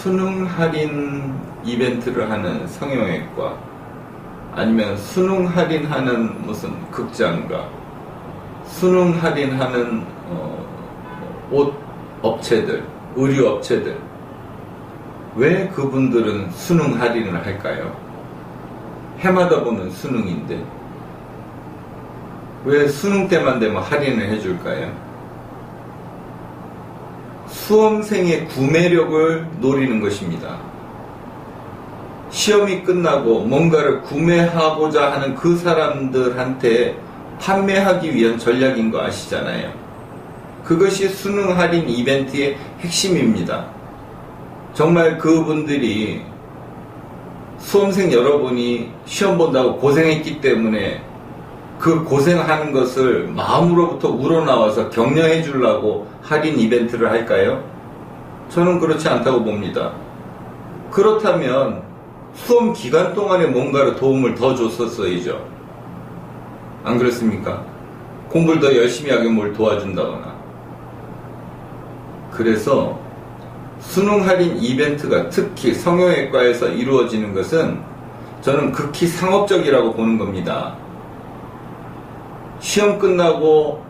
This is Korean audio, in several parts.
수능 할인 이벤트를 하는 성형외과 아니면 수능 할인하는 무슨 극장가 수능 할인하는 어, 옷 업체들 의류 업체들 왜 그분들은 수능 할인을 할까요? 해마다 보는 수능인데 왜 수능 때만 되면 할인을 해줄까요? 수험생의 구매력을 노리는 것입니다. 시험이 끝나고 뭔가를 구매하고자 하는 그 사람들한테 판매하기 위한 전략인 거 아시잖아요. 그것이 수능 할인 이벤트의 핵심입니다. 정말 그분들이 수험생 여러분이 시험 본다고 고생했기 때문에 그 고생하는 것을 마음으로부터 우러나와서 격려해 주려고 할인 이벤트를 할까요? 저는 그렇지 않다고 봅니다. 그렇다면 수험 기간 동안에 뭔가를 도움을 더 줬었어야죠. 안 그렇습니까? 공부를 더 열심히 하게 뭘 도와준다거나. 그래서 수능 할인 이벤트가 특히 성형외과에서 이루어지는 것은 저는 극히 상업적이라고 보는 겁니다. 시험 끝나고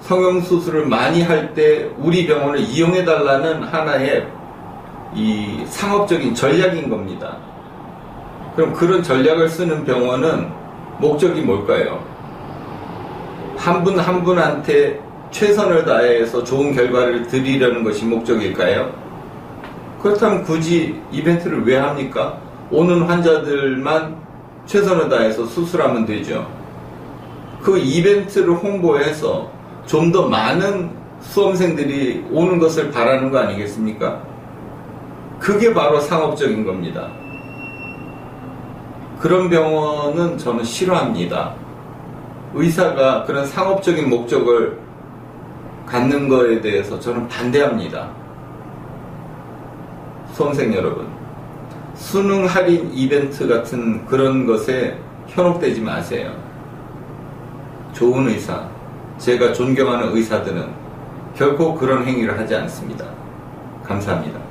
성형수술을 많이 할 때 우리 병원을 이용해 달라는 하나의 이 상업적인 전략인 겁니다. 그럼 그런 전략을 쓰는 병원은 목적이 뭘까요? 한 분 한 분한테 최선을 다해서 좋은 결과를 드리려는 것이 목적일까요? 그렇다면 굳이 이벤트를 왜 합니까? 오는 환자들만 최선을 다해서 수술하면 되죠. 그 이벤트를 홍보해서 좀 더 많은 수험생들이 오는 것을 바라는 거 아니겠습니까? 그게 바로 상업적인 겁니다. 그런 병원은 저는 싫어합니다. 의사가 그런 상업적인 목적을 갖는 거에 대해서 저는 반대합니다. 수험생 여러분, 수능 할인 이벤트 같은 그런 것에 현혹되지 마세요. 좋은 의사, 제가 존경하는 의사들은 결코 그런 행위를 하지 않습니다. 감사합니다.